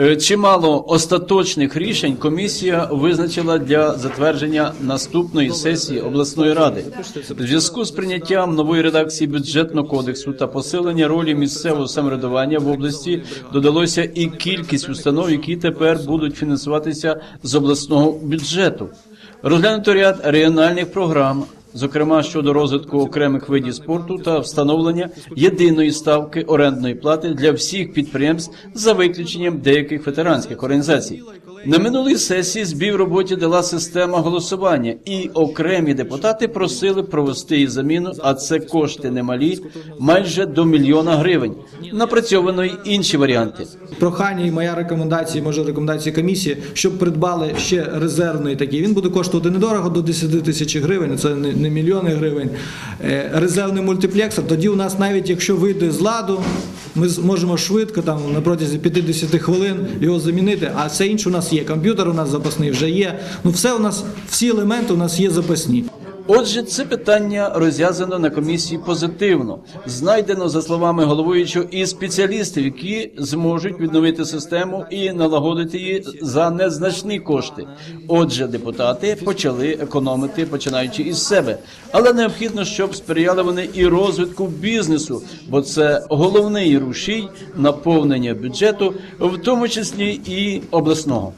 Е, Чимало остаточних рішень комісія визначила для затвердження наступної сесії обласної ради. В зв'язку з прийняттям нової редакції бюджетного кодексу та посилення ролі місцевого самоврядування в області додалося і кількість установ, які тепер будуть фінансуватися з обласного бюджету. Розглянуто ряд регіональних програм, зокрема щодо розвитку окремих видів спорту та встановлення єдиної ставки орендної плати для всіх підприємств за виключенням деяких ветеранських організацій. На минулій сесії збій в роботі дала система голосування, і окремі депутати просили провести її заміну, а це кошти немалі, майже до мільйона гривень. Напрацьовано й інші варіанти. Прохання і моя рекомендація, може рекомендація комісії, щоб придбали ще резервний такий. Він буде коштувати недорого до 10 тисяч гривень, це не, мільйони гривень. Е, Резервний мультиплексор. Тоді у нас навіть якщо вийде з ладу, ми зможемо швидко там на протязі 50 хвилин його замінити. А все інше у нас є. Комп'ютер у нас запасний вже є. Ну все у нас, всі елементи у нас є запасні. Отже, це питання розв'язано на комісії позитивно. Знайдено, за словами головуючого, і спеціалістів, які зможуть відновити систему і налагодити її за незначні кошти. Отже, депутати почали економити, починаючи із себе. Але необхідно, щоб сприяли вони і розвитку бізнесу, бо це головний рушій наповнення бюджету, в тому числі і обласного.